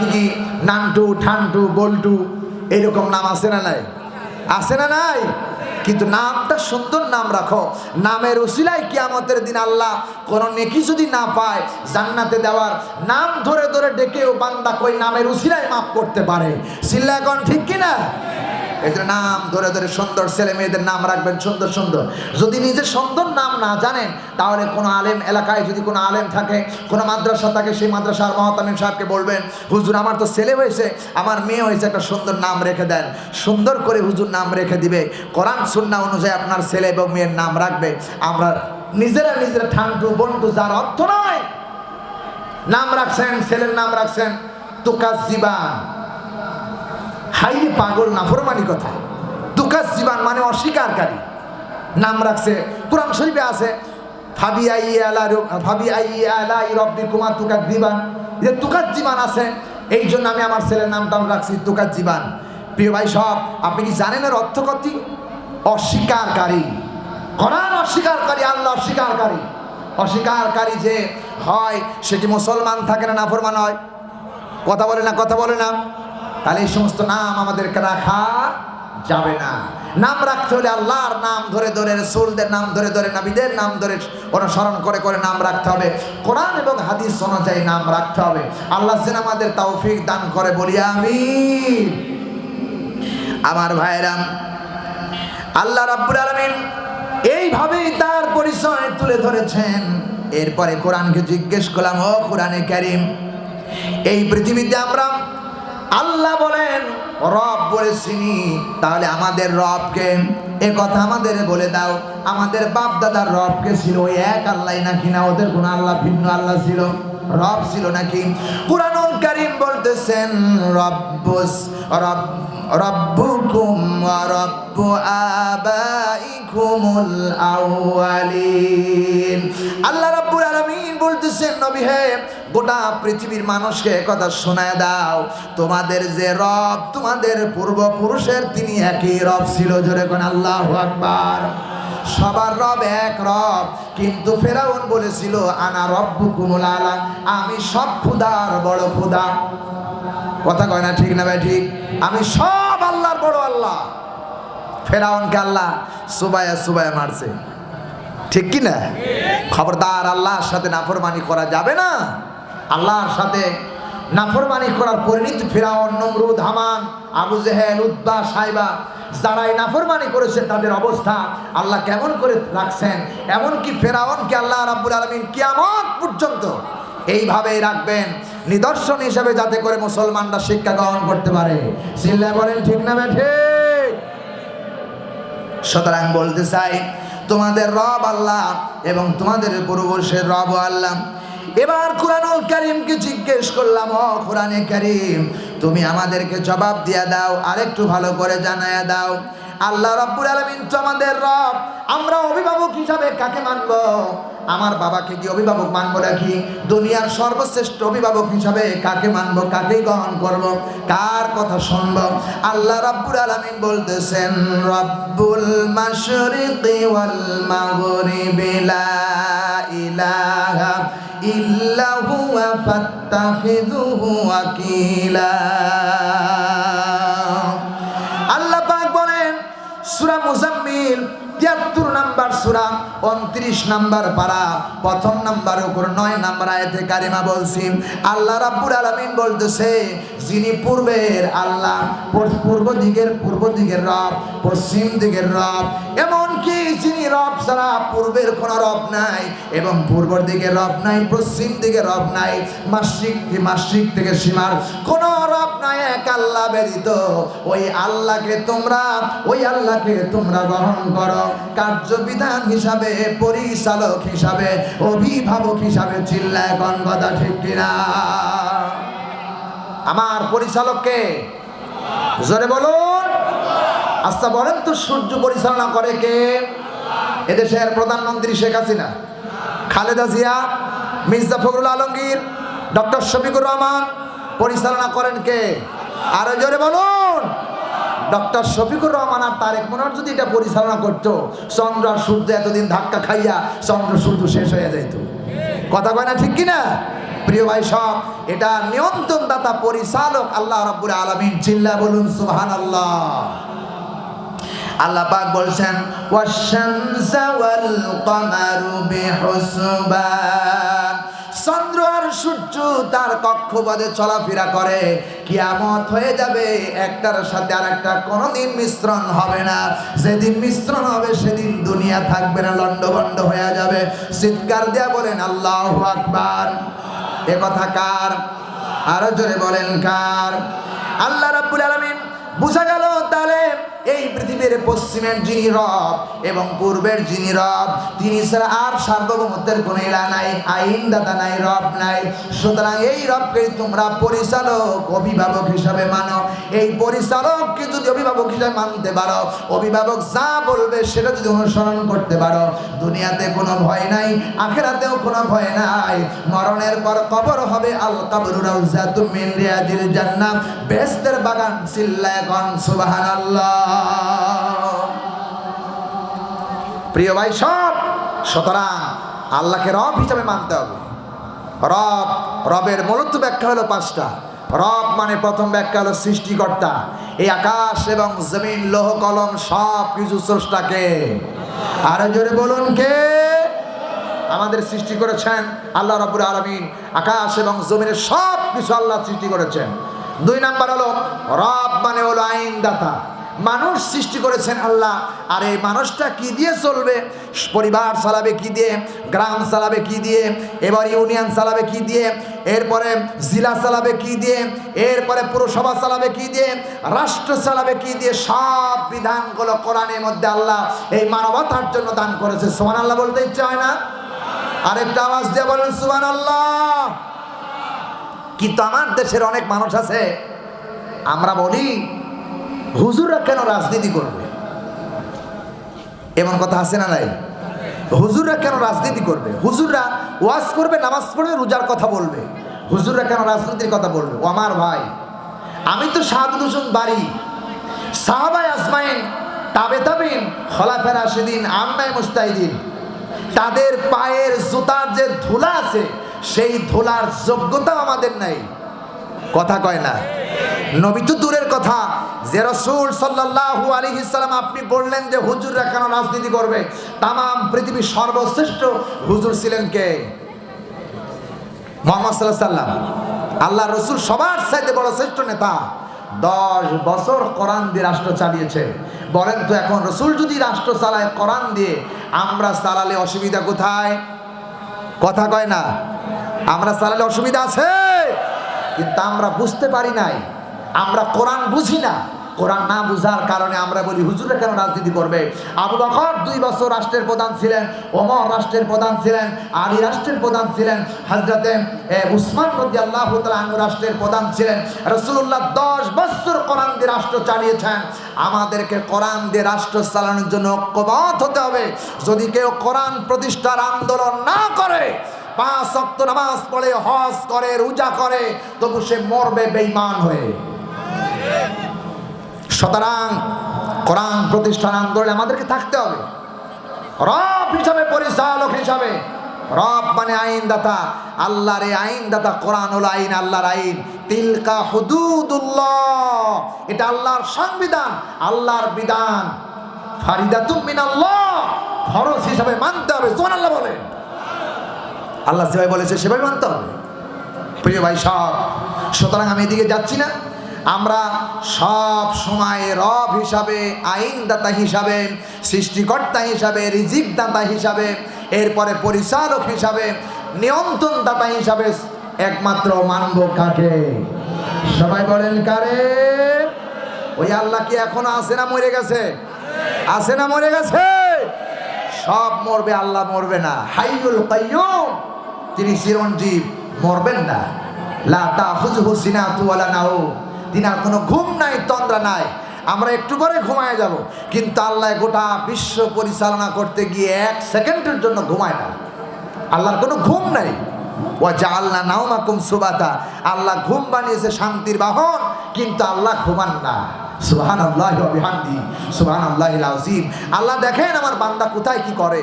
কি নান্টু, ঠান্টু, বল্টু, এরকম নাম আছে না নাই? আছে না নাই? কিন্তু নামটা সুন্দর নাম রাখো। নামের ওসিলায় কিয়ামতের দিন আল্লাহ কোনো নেকি যদি না পায় জান্নাতে দেওয়ার নাম ধরে ধরে ডেকেও বান্দা কই নামের ওসিলায় মাফ করতে পারে। শিল্লা এখন ঠিক কিনা? জন্য নাম ধরে ধরে সুন্দর ছেলে মেয়েদের নাম রাখবেন, সুন্দর সুন্দর। যদি নিজে সুন্দর নাম না জানেন, তাহলে কোনো আলেম এলাকায় যদি কোনো আলেম থাকে, কোনো মাদ্রাসা থাকে, সেই মাদ্রাসার মহাতামিম সাহেবকে বলবেন, হুজুর, আমার তো ছেলে হয়েছে, আমার মেয়ে হয়েছে, একটা সুন্দর নাম রেখে দেন। সুন্দর করে হুজুর নাম রেখে দিবে। কোরআন সুন্না অনুযায়ী আপনার ছেলে এবং মেয়ের নাম রাখবে। আমরা নিজেরা নিজেরা ঠান্ডু বন্টু যার অর্থ নয় নাম রাখছেন, ছেলের নাম রাখছেন তুকাস জীবান হাইরে পাগল নাফরমানি কথা। তুকাস জীবান মানে অস্বীকারী। নাম রাখছে, কোরআন শরীফে আছে ফাবি আই আলা ফাবি আই আলা রব্বি কুমার তুকাত জীবান। যে তুকাত জীবান আছে এই জন্য আমি আমার ছেলের নামটা রাখছি তুকাত জীবান। প্রিয় ভাই সব, আপনি কি জানেন এর অর্থ কতি অস্বীকারী। কোরআন অস্বীকারী, আল্লাহ অস্বীকারী। অস্বীকারী যে হয়, সেটি মুসলমান থাকে না নাফরমান হয়। কথা বলে না, কথা বলে না। তাহলে এই সমস্ত নাম আমাদেরকে রাখা যাবে না। নাম রাখতে হলে আল্লাহর নাম ধরে ধরে, রসুলদের নাম ধরে ধরে, নাবিদের নাম ধরে অনুসরণ করে করে নাম রাখতে হবে। কোরআন এবং হাদিস অনুযায়ী নাম রাখতে হবে। আল্লাহ যেন আমাদের তৌফিক দান করে, বলি আমি আমার ভাইরাম আল্লাহ রাব্বুল আলামিন এইভাবেই তার পরিচয় তুলে ধরেছেন। এরপরে কোরআনকে জিজ্ঞেস করলাম, ও কোরআনে কারিম, এই পৃথিবীতে আমরা আল্লাহ বলেন, রব বলেছিনি, তাহলে আমাদের রবকে এ কথা আমাদের বলে দাও। আমাদের বাপ দাদার রবকে ছিল? ওই এক আল্লাহ নাকি না? ওদের কোন আল্লাহ, ভিন্ন আল্লাহ ছিল? রব ছিল নাকি? পুরানো কারিম বলতেছেন, রব্বস রব ওয়া রব্বু আবাইকুমুল আউয়ালিন। আল্লাহ রাব্বুল আলামিন বলতেছেন, নবী হে, গোটা পৃথিবীর মানুষকে কথা শোনায় দাও। তোমাদের যে রব, তোমাদের পূর্বপুরুষের তিনি একই রব ছিল। জোরে কোন আল্লাহু আকবার। সবার রব এক রব, কিন্তু ফেরাউন বলেছিল, আনা রব্বুকুমুল আলা, আমি সব খুদার বড় খুদা কথা কয় না ঠিক না ভাই, ঠিক? আমি সব আল্লাহর বড় আল্লাহ। ফেরাউনকে আল্লাহ সুবায়া সুবায়া মারছে। ঠিক কি না? খবরদার আল্লাহর সাথে নাফরমানি করা যাবে না। আল্লাহর সাথে নাফরমানি করার পরিণতি ফেরাউন, নমরুদ, হামান, আবু জেহেল উদ্বা সাইবা, যারাই নাফরমানি করেছে, তাদের অবস্থা আল্লাহ কেমন করে রাখছেন? এমনকি ফেরাউনকে আল্লাহ রাব্বুল আলমিন কিয়ামত পর্যন্ত এইভাবেই রাখবেন। নিদর্শন হিসেবে যাতে করে মুসলমানরা শিক্ষা গ্রহণ করতে পারে। সিল্লা বলেন, ঠিক না বেঠে সুতরাং বলতে চাই, তোমাদের রব আল্লাহ এবং তোমাদের পূর্বশের রব আল্লাহ। এবার কোরআনুল করিমকে জিজ্ঞেস করলাম, ও কোরআনে করিম, তুমি আমাদেরকে জবাব দিয়া দাও, আরেকটু ভালো করে জানায়া দাও। আল্লাহ রব্বুল আলমিন তো আমাদের রব। আমরা অভিভাবক হিসাবে কাকে মানব? আমার বাবাকে কি অভিভাবক মানবো নাকি? দুনিয়ার সর্বশ্রেষ্ঠ অভিভাবক হিসাবে কাকে মানবো কাকে গ্রহণ করব, কার কথা শুনব? আল্লাহ রাব্বুল আলামিন বলতেছেন, রব্বুল মাশরিকি ওয়াল মাগরিবি লা ইলাহা ইল্লা হুয়া ফাত্তাখিযুহু ওয়াকিলা। সূরা মুজাম্মিল, তিয়াত্তর নাম্বার সুরা, উনত্রিশ নাম্বার পারা, প্রথম নাম্বার উপর নয় নাম্বার আয়তে কারিমা বলছি, আল্লাহ রাব্বুল আলামিন বলতেছে, যিনি পূর্বের আল্লাহ, পূর্ব দিকের পূর্ব দিকের রব, পশ্চিম দিকের রব এমনকি যিনি রব ছাড়া পূর্বের কোনো রব নাই এবং পূর্ব দিকে রব নাই, পশ্চিম দিকে রব নাই, মাসিক মাসিক থেকে সীমার কোন রব নাই, এক আল্লাহ ব্যতীত। ওই আল্লাহকে তোমরা, ওই আল্লাহকে তোমরা গ্রহণ করো। কার্যবিধান হিসাবে, পরিচালক হিসাবে, অভিভাবক হিসাবে চিল্লায় কোন কথা ঠিক কিনা? আমার পরিচালককে জোরে বলুন। আচ্ছা বলেন তো সূর্য পরিচালনা করে কে? এদেশের প্রধানমন্ত্রী শেখ হাসিনা, খালেদা জিয়া, মির্জা ফখরুল আলমগীর, ডক্টর শফিকুর রহমান, পরিচালনা করেন কে? আরও জোরে বলুন। ডক্টর শফিকুর রহমান আর তারেক মনোহর যদি এটা পরিচালনা করতো, চন্দ্র আর সূর্য এতদিন ধাক্কা খাইয়া চন্দ্র, সূর্য শেষ হয়ে যেত কথা কয় না ঠিক কিনা প্রিয় ভাই সব, এটা নিয়ন্ত্রণদাতা পরিচালক আল্লাহ রাব্বুল আলামিন চিল্লা বলুন সুবহানাল্লাহ। আল্লাহ পাক বলছেন, ওয়াশ-শামসা ওয়াল চন্দ্র আর সূর্য তার কক্ষপথে চলাফেরা করে। কিয়ামত হয়ে যাবে, একটার সাথে আর একটা কোনোদিন মিশ্রণ হবে না। যেদিন মিশ্রণ হবে, সেদিন দুনিয়া থাকবে না লন্ডভন্ড হয়ে যাবে। চিৎকার দেয়া বলেন, আল্লাহ আকবার। এ কথা কার? আরও জোরে বলেন, কার? আল্লাহ রাব্বুল আলামিন বোঝা গেল পৃথিবীর পশ্চিমের যিনি রব এবং পূর্বের যিনি রব, তিনি ছাড়া আর সার্বভৌমত্বের কোনো এলা নাই আইন দাতা নাই, রব নাই। সুতরাং এই রবকে তোমরা পরিচালক, অভিভাবক হিসাবে মানো। এই পরিচালককে যদি অভিভাবক হিসাবে মানতে পারো, অভিভাবক যা বলবে সেটা যদি অনুসরণ করতে পারো, দুনিয়াতে কোনো ভয় নাই, আখেরাতেও কোনো ভয় নাই। মরণের পর কবর হবে আল কবরু মিন রিয়াদিল জান্নাত বেহেশতের বাগান চিল্লায় গন সুবহানাল্লাহ। প্রিয় ভাই, সব। সুতরাং আল্লাহকে রব হিসাবে মানতে হবে। রব, রবের মূলত ব্যাখ্যা হলো পাঁচটা। রব মানে প্রথম ব্যাখ্যা হলো সৃষ্টিকর্তা। এই আকাশ এবং জমিন, লোহ, কলম সব কিছু স্রষ্টাকে। আরও জোরে বলুন কে? আমাদের সৃষ্টি করেছেন আল্লাহ রব্বুল আলমিন। আকাশ এবং জমিনের সব কিছু আল্লাহ সৃষ্টি করেছেন। দুই নাম্বার হলো রব মানে হলো আইনদাতা। মানুষ সৃষ্টি করেছেন আল্লাহ, আর এই মানুষটা কি দিয়ে চলবে? পরিবার চালাবে কি দিয়ে? গ্রাম চালাবে কি দিয়ে? এবার ইউনিয়ন চালাবে কি দিয়ে? এরপরে জেলা চালাবে কি দিয়ে? এরপরে পুরসভা চালাবে কি দিয়ে? রাষ্ট্র চালাবে কি দিয়ে? সব বিধানগুলো কোরআনের মধ্যে আল্লাহ এই মানবতার জন্য দান করেছে। সোমান আল্লাহ বলতে ইচ্ছে হয় না? আরেকটা আওয়াজ দিয়ে বলেন সুবান আল্লাহ কিন্তু আমার দেশের অনেক মানুষ আছে, আমরা বলি হুজুররা কেন রাজনীতি করবে? এমন কথা আছে না নাই? হুজুররা কেন রাজনীতি করবে? হুজুররা ওয়াজ করবে, নামাজ পড়বে, রোজার কথা বলবে। হুজুররা কেন রাজনীতির কথা বলবে? ও আমার ভাই, আমি তো শাহাদুল হোসেন বাড়ি। সাহাবাই আজমাইন, তাবে তাবিন খলাফেরা সেদিন আম্মাই মুস্তাহিদিন, তাদের পায়ের জুতার যে ধুলা আছে, সেই ধুলার যোগ্যতাও আমাদের নাই। কথা কয় না? নবী তো দূরের কথা যে রসুল সাল্লাহু আলী আপনি বললেন যে হুজুররা কেন রাজনীতি করবে? তাম পৃথিবীর সর্বশ্রেষ্ঠ হুজুর ছিলেন কে? মোহাম্মদ সাল্লাহ সাল্লাম। আল্লাহ রসুল সবার চাইতে বড় শ্রেষ্ঠ নেতা। দশ বছর কোরআন দিয়ে রাষ্ট্র চালিয়েছে। বলেন তো এখন রসুল যদি রাষ্ট্র চালায় কোরআন দিয়ে, আমরা চালালে অসুবিধা কোথায়? কথা কয় না। আমরা চালালে অসুবিধা আছে। কিন্তু আমরা বুঝতে পারি নাই আমরা কোরআন বুঝি না। কোরআন না বুঝার কারণে আমরা বলি, হুজুরে কেন রাজনীতি করবে? আবু বকর দুই বছর রাষ্ট্রের প্রধান ছিলেন, ওমর রাষ্ট্রের প্রধান ছিলেন, আলী রাষ্ট্রের প্রধান ছিলেন হজরতে উসমান রদি আল্লাহ রাষ্ট্রের প্রধান ছিলেন। রসুল্লাহ দশ বছর কোরআন দিয়ে রাষ্ট্র চালিয়েছেন। আমাদেরকে কোরআন দিয়ে রাষ্ট্র চালানোর জন্য ঐক্যবদ্ধ হতে হবে। যদি কেউ কোরআন প্রতিষ্ঠার আন্দোলন না করে, পাঁচ অক্ত নামাজ পড়ে, হজ করে, রোজা করে, তবু সে মরবে বেইমান হয়ে। সুতরাং কোরআন প্রতিষ্ঠান আন্দোলনে আমাদেরকে থাকতে হবে। রব হিসাবে পরিচালক হিসাবে। রব মানে আইনদাতা। আল্লাহর এই আইনদাতা কোরআন হলো আইন, আল্লাহর আইন। তিলকা হুদুদুল্লাহ। এটা আল্লাহর সংবিধান, আল্লাহর বিধান। ফারিদাতুম মিনাল্লাহ। ফরজ হিসাবে মানতে হবে সোন আল্লাহ বলেন। আল্লাহ যেভাবে বলেছে সেভাবে মানতে হবে। প্রিয় ভাই সব সুতরাং আমি এদিকে যাচ্ছি না। আমরা সব সময় রব হিসাবে, আইনদাতা হিসাবে, সৃষ্টিকর্তা হিসাবে রিজিক দাতা হিসাবে, এরপরে পরিচালক হিসাবে, নিয়ন্ত্রণদাতা হিসাবে একমাত্র মানব কাকে? সবাই বলেন কারে? ওই আল্লাহ কি এখনও আছে না মরে গেছে? আছে না মরে গেছে? সব মরবে, আল্লাহ মরবে না। হাইয়ুল কাইয়ুম, তিনি চিরঞ্জীব, মরবেন না। লা তাখুযুহু সিনাতু ওয়ালা নাও তিনার কোনো ঘুম নাই, তন্দ্রা নাই। আমরা একটু পরে ঘুমায় যাব। কিন্তু আল্লাহ গোটা বিশ্ব পরিচালনা করতে গিয়ে এক সেকেন্ডের জন্য ঘুমায় না। আল্লাহর কোনো ঘুম নাই। ও যা আল্লাহ নাওমাকুম সুবাতা। আল্লাহ ঘুম বানিয়েছে শান্তির বাহন, কিন্তু আল্লাহ ঘুমান না। সুহান আল্লাহ সুহান আল্লাহ আল্লাহ দেখেন আমার বান্দা কোথায় কি করে।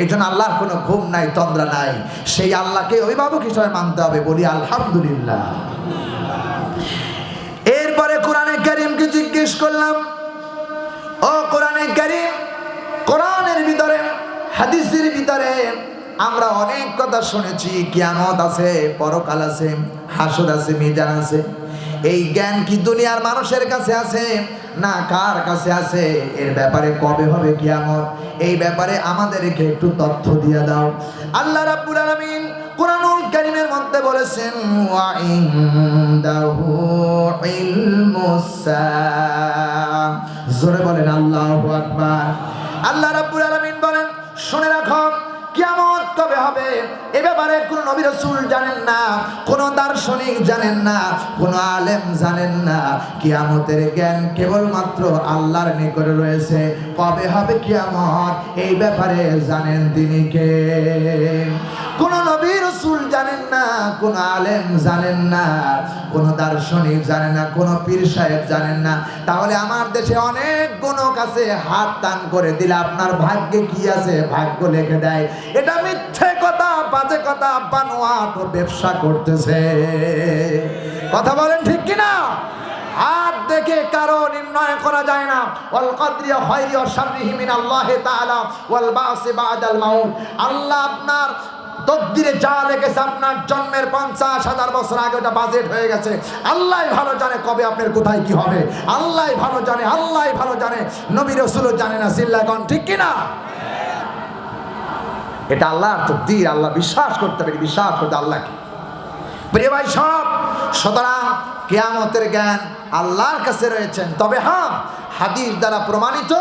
এই জন্য আল্লাহর কোনো ঘুম নাই, তন্দ্রা নাই। সেই আল্লাহকে অভিভাবক হিসেবে মানতে হবে। বলি আলহামদুলিল্লাহ এরপরে কোরআনে কারিমকে জিজ্ঞেস করলাম ও কোরআনে কারিম কোরআনের ভিতরে, হাদিসের ভিতরে আমরা অনেক কথা শুনেছি, কিয়ামত আছে, পরকাল আছে, হাসর আছে, মিজান আছে। এই জ্ঞান কি দুনিয়ার মানুষের কাছে আছে, না কার কাছে আছে? এর ব্যাপারে কবে হবে কিয়ামত? এই ব্যাপারে আমাদেরকে একটু তথ্য দিয়ে দাও। আল্লাহ রাব্বুল আলামিন কোরআনুল কারীমের মধ্যে বলেছেন, ওয়া ইনদাহু ইলমুস জোরে বলেন আল্লাহ আল্লাহ রাব্বুল আলামিন বলেন শুনে রাখো কবে হবে। এ ব্যাপারে কোন নবী রাসূল জানেন না, কোন দার্শনিক জানেন না, কোন আলেম জানেন না। কিয়ামতের জ্ঞান কেবলমাত্র আল্লাহর নিকটে রয়েছে। কবে হবে কিয়ামত? এই ব্যাপারে জানেন তিনি কে? কোন নবী রসুল জানেন না, কোন আলেম জানেন না, কোন দার্শনিক জানেন না, কোন পীর সাহেব জানেন না। তাহলে আমার দেশে অনেক কোন কাছে হাত টান করে দিলে আপনার ভাগ্যে কি আছে? ভাগ্য লিখে দেয়। এটা কথা তো ব্যবসা করতেছে। কথা বলেন ঠিক কিনা? হাত দেখে কারও নির্ণয় করা যায় না। ওয়াল কদরিয়া খায়রি ওয়া শাররিহি মিন আল্লাহ ওয়াল বাসি বাদাল মাউত। আল্লাহ আপনার তকদিরে যা লেগেছে আপনার জন্মের পঞ্চাশ হাজার বছর আগে ওটা বাজেট হয়ে গেছে। আল্লাহ ভালো জানে কবে আপনার কোথায় কি হবে। আল্লাহ ভালো জানে, আল্লাহ ভালো জানে। নবী রসুলও জানে না সিল্লাগন ঠিক কিনা? এটা আল্লাহর তো দিন, আল্লাহ বিশ্বাস করতে পারি, বিশ্বাস করতে আল্লাহকে প্রিয় ভাই, সব। সুতরাং কেয়ামতের জ্ঞান আল্লাহর কাছে রয়েছেন। তবে হ্যাঁ হাদিস দ্বারা প্রমাণিত